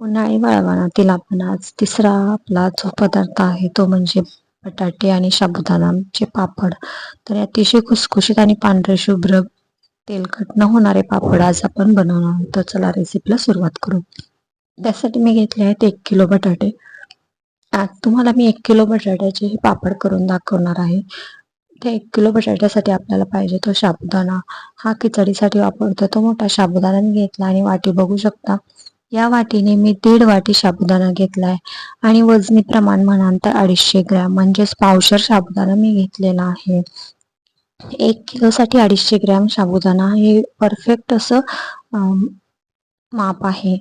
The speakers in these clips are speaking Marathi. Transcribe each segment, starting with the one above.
उन्हाळी वाळवणातील आपण आज तिसरा आपला जो पदार्थ आहे तो म्हणजे बटाटे आणि साबुदाणाचे पापड. तर अतिशय खुसखुशीत आणि पांढरे शुभ्र तेलकट न होणारे पापड आज आपण बनवणार आहोत. तर चला रेसिपीला सुरुवात करू. त्यासाठी मी घेतले आहेत एक किलो बटाटे. आज तुम्हाला मी एक किलो बटाट्याचे हे पापड करून दाखवणार आहे. त्या एक किलो बटाट्यासाठी आपल्याला पाहिजे तो साबुदाणा. हा खिचडीसाठी वापरतो. तो मोठा साबुदाणा मी घेतला आणि वाटी बघू शकता. या वाटीने मी दीड वाटी साबुदाणा घेतलाय. आणि वजनी प्रमाण म्हणाल तर अडीचशे ग्रॅम म्हणजेच पावशर साबुदाणा मी घेतलेला आहे. एक किलोसाठी अडीचशे ग्रॅम साबुदाणा हे परफेक्ट असं माप आहे.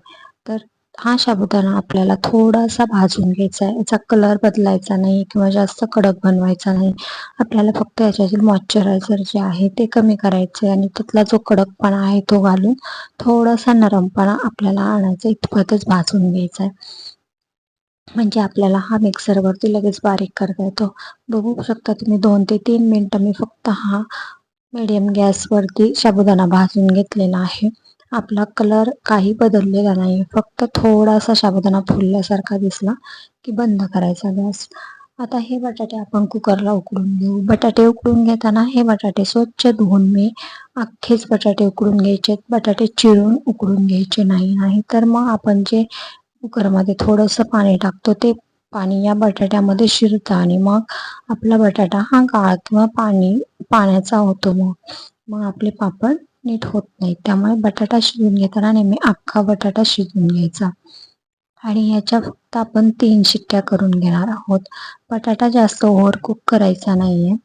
तर हा साबुदाणा आपल्याला थोडासा भाजून घ्यायचा आहे. याचा कलर बदलायचा नाही किंवा जास्त कडक बनवायचा नाही. आपल्याला फक्त याच्यातील मॉइश्चरायझर जे आहे ते कमी करायचे आणि त्यातला जो कडकपणा आहे तो घालून थोडासा नरमपणा आपल्याला आणायचा इतपतच भाजून घ्यायचा आहे. म्हणजे आपल्याला हा मिक्सरवरती लगेच बारीक करता येतो. बघू शकता तुम्ही दोन ते तीन मिनटं मी फक्त हा मिडियम गॅसवरती साबुदाणा भाजून घेतलेला आहे. आपला कलर काही बदललेला नाही. फक्त थोडासा शाबदाना फुलल्यासारखा दिसला की बंद करायचा गॅस. आता हे बटाटे आपण कुकरला उकडून घेऊ. बटाटे उकडून घेताना हे बटाटे स्वच्छ धुवून मी अख्खेच बटाटे उकडून घ्यायचे. बटाटे चिरून उकडून घ्यायचे नाही नाही तर मग आपण जे कुकरमध्ये थोडंसं पाणी टाकतो ते पाणी या बटाट्यामध्ये शिरतं आणि मग आपला बटाटा हा गाळ किंवा पाणी पाण्याचा होतो मग. मग आपले पापड नीट होत नाही. त्यामुळे बटाटा शिजून घेताना नेहमी अख्खा बटाटा शिजून घ्यायचा. आणि याच्या फक्त आपण तीन शिट्ट्या करून घेणार आहोत. बटाटा जास्त ओव्हर कुक करायचा नाहीये.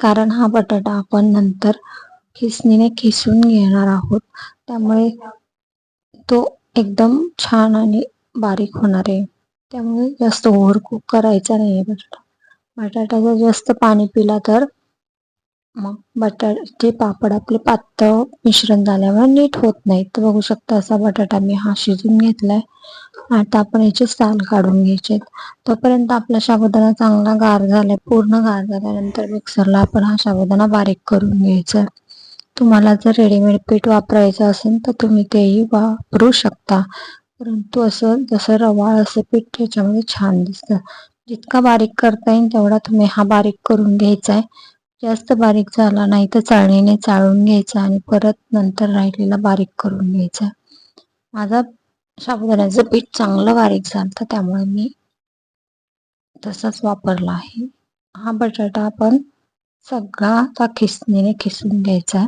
कारण हा बटाटा आपण नंतर खिसणीने खिसून घेणार आहोत. त्यामुळे तो एकदम छान आणि बारीक होणार आहे. त्यामुळे जास्त ओव्हर कुक करायचा नाहीये बटाटा. बटाटा जर जास्त पाणी पिला तर मग बटाटे पापड आपले पातळ मिश्रण झाल्यावर नीट होत नाही तर बघू शकता असा बटाटा मी हा शिजून घेतलाय. आता आपण याचे साल काढून घ्यायचे तोपर्यंत आपला साबुदाणा चांगला गार झालाय पूर्ण गार झाल्यानंतर मिक्सरला आपण हा साबुदाणा बारीक करून घ्यायचा तुम्हाला जर रेडीमेड पीठ वापरायचं असेल तर तुम्ही तेही वापरू शकता. परंतु असं जसं रवाळ असं पीठ त्याच्यामध्ये छान दिसतं. जितका बारीक करता येईल तेवढा तुम्ही हा बारीक करून घ्यायचा आहे. जास्त बारीक झाला नाही तर चाळणीने चाळून घ्यायचा आणि परत नंतर राहिलेला बारीक करून घ्यायचा. माझा साबुदाण्याचं पीठ चांगलं बारीक झालं तर त्यामुळे मी तसाच वापरला आहे. हा बटाटा आपण सगळा त्या खिसणीने खिसून घ्यायचा.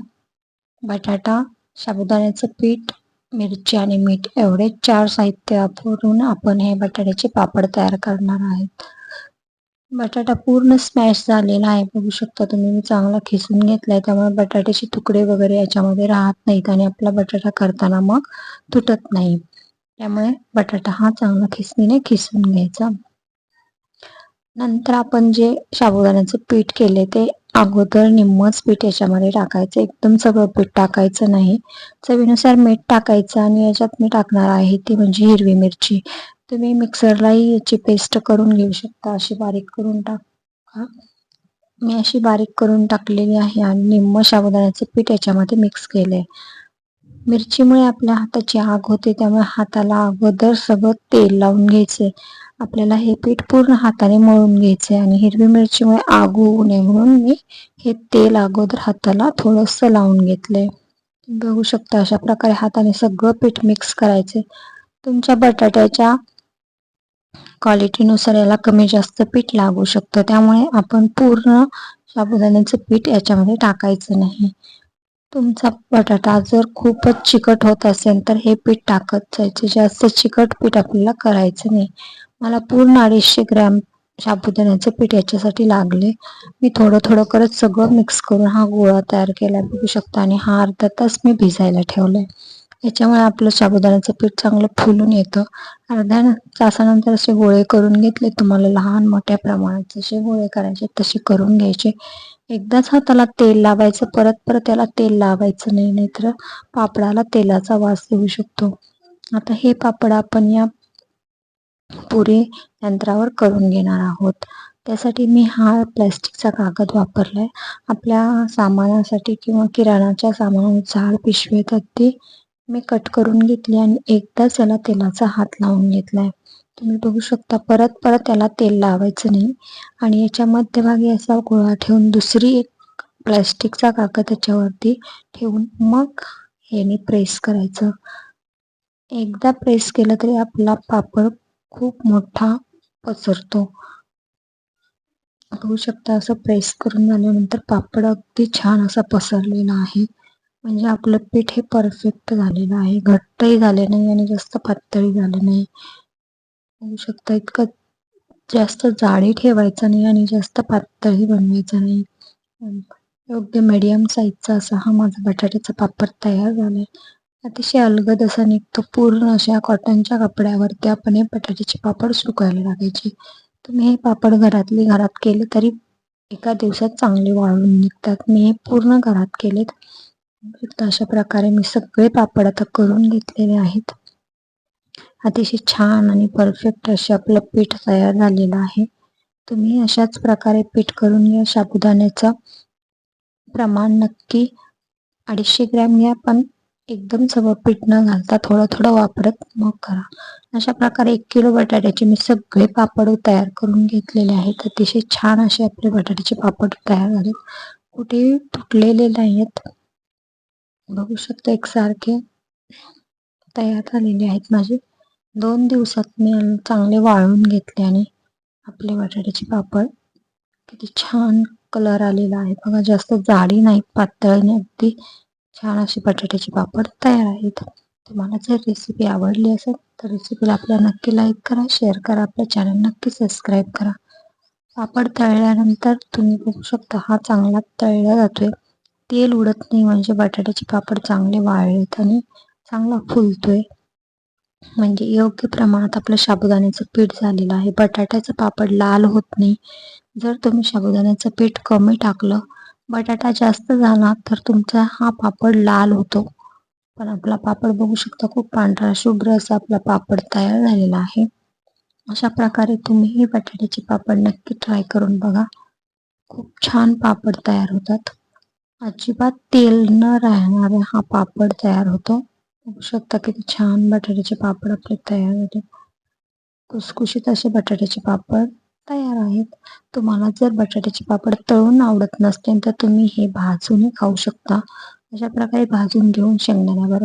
बटाटा साबुदाण्याचं पीठ मिरची आणि मीठ एवढे चार साहित्य वापरून आपण हे बटाट्याचे पापड तयार करणार आहेत. बटाटा पूर्ण स्मॅश झालेला आहे. बघू शकता तुम्ही मी चांगला खिसून घेतलाय. त्यामुळे बटाट्याचे तुकडे वगैरे याच्यामध्ये राहत नाहीत आणि आपला बटाटा करताना मग तुटत नाही. त्यामुळे बटाटा हा चांगला खिसणीने खिसून घ्यायचा. नंतर आपण जे साबुदाण्याचं पीठ केले ते अगोदर निम्मच पीठ याच्यामध्ये टाकायचं. एकदम सगळं पीठ टाकायचं नाही. चवीनुसार मीठ टाकायचं आणि याच्यात मी टाकणार आहे ती म्हणजे हिरवी मिरची. तुम्ही मिक्सरलाही याची पेस्ट करून घेऊ शकता. अशी बारीक करून टाका. मी अशी बारीक करून टाकलेली आहे आणि निम्म शाबुदाण्याचे पीठ याच्यामध्ये मिक्स केले मिरचीमुळे आपल्या हाताची आग होते त्यामुळे हाताला अगोदर सगळं तेल लावून घ्यायचे आपल्याला हे पीठ पूर्ण हाताने मळून घ्यायचे आणि हिरवी मिरचीमुळे आग होऊ नये म्हणून मी हे तेल अगोदर हाताला थोडस लावून घेतले बघू शकता अशा प्रकारे हाताने सगळं पीठ मिक्स करायचे तुमच्या बटाट्याच्या क्वालिटीनुसार याला कमी जास्त पीठ लागू शकतं. त्यामुळे आपण पूर्ण साबुदाण्याचं पीठ याच्यामध्ये टाकायचं नाही. तुमचा बटाटा जर खूपच चिकट होत असेल तर हे पीठ टाकत जायचं. जास्त चिकट पीठ आपल्याला करायचं नाही. मला पूर्ण अडीचशे ग्रॅम साबुदाण्याचं पीठ याच्यासाठी लागले. मी थोडं थोडं करत सगळं मिक्स करून हा गोळा तयार केला. बघू शकता आणि हा अर्धा तास मी भिजायला ठेवलाय. याच्यामुळे आपलं साबुदाण्याचं पीठ चांगलं फुलून येतं. अर्ध्या तासानंतर असे गोळे करून घेतले तुम्हाला लहान मोठ्या प्रमाणात जसे गोळे करायचे तसे करून घ्यायचे. एकदाच हाताला तेल लावायचं परत परत त्याला तेल लावायचं नाही नाहीतर पापडाला तेलाचा वास येऊ शकतो. आता हे पापड आपण या पुरी यंत्रावर करून घेणार आहोत. त्यासाठी मी हा प्लॅस्टिकचा कागद वापरलाय. आपल्या सामानासाठी किंवा किराणाच्या सामानात झाड पिशवी येतात ती मी कट करून घेतली आणि एकदाच याला तेलाचा हात लावून घेतलाय. तुम्ही बघू शकता परत परत त्याला तेल लावायचं नाही. आणि याच्या मध्यभागी असा गोळा ठेवून दुसरी एक प्लॅस्टिकचा कागद त्याच्यावरती ठेवून मग याने प्रेस करायचं. एकदा प्रेस केलं तरी आपला पापड खूप मोठा पसरतो. बघू शकता असं प्रेस करून झाल्यानंतर पापड अगदी छान असा पसरलेला आहे. म्हणजे आपलं पीठ हे परफेक्ट झालेलं आहे. घट्टही झाले नाही आणि जास्त पातळी झालं नाही. बघू शकता इतकं जास्त जाडी ठेवायचं नाही आणि जास्त पातळही बनवायचं नाही. योग्य मीडियम साईजचा असा हा माझा बटाट्याचा पापड तयार झालाय. अतिशय अलगद असा निघतो. पूर्ण अशा कॉटनच्या कपड्यावरती आपण हे बटाट्याचे पापड सुकायला लागायचे. तुम्ही हे पापड घरातले घरात केले तरी एका दिवसात चांगले वाळून निघतात. मी हे पूर्ण घरात केलेत. अशा प्रकारे मी सगळे पापड आता करून घेतलेले आहेत. अतिशय छान आणि परफेक्ट असे आपलं पीठ तयार झालेलं आहे. तुम्ही अशाच प्रकारे पीठ करून घ्या. साबुदाण्याचं प्रमाण नक्की अडीचशे ग्रॅम घ्या पण एकदम सगळं पीठ न घालता थोडं थोडं वापरत मग करा. अशा प्रकारे एक किलो बटाट्याचे मी सगळे पापड तयार करून घेतलेले आहेत. अतिशय छान असे आपले बटाट्याचे पापड तयार झाले कुठेही तुटलेले नाही आहेत बघू शकता एकसारखे तयार झालेले आहेत माझे. दोन दिवसात मी चांगले वाळून घेतले आणि आपले बटाट्याचे पापड. किती छान कलर आलेला आहे. बघा जास्त जाडी नाही पातळ नाही अगदी छान असे बटाट्याचे पापड तयार आहेत. तुम्हाला जर रेसिपी आवडली असेल तर रेसिपीला आपल्या नक्की लाईक करा शेअर करा आपल्या चॅनल नक्की सबस्क्राईब करा. पापड तळल्यानंतर तुम्ही बघू शकता हा चांगला तळला जातोय. तेल उडत नाही. म्हणजे बटाट्याचे पापड चांगले वाळलेत आणि चांगला फुलतोय. म्हणजे योग्य प्रमाणात आपलं साबुदाण्याचं पीठ झालेलं आहे. बटाट्याचं पापड लाल होत नाही. जर तुम्ही साबुदाण्याचं पीठ कमी टाकलं बटाटा जास्त झाला तर तुमचा हा पापड लाल होतो. पण आपला पापड बघू शकता खूप पांढरा शुभ्र असा आपला पापड तयार झालेला आहे. अशा प्रकारे तुम्ही हे बटाट्याचे पापड नक्की ट्राय करून बघा. खूप छान पापड तयार होतात. अजिबात तेल न राहणारा हा पापड तयार होतो. बघू शकता किती छान बटाट्याचे पापड आपले तयार होते. कुसकुशीत असे बटाट्याचे पापड तयार आहेत. तुम्हाला जर बटाट्याचे पापड तळून आवडत नसतील तर तुम्ही हे भाजूनही खाऊ शकता. अशा प्रकारे भाजून घेऊन शेंगदाण्यावर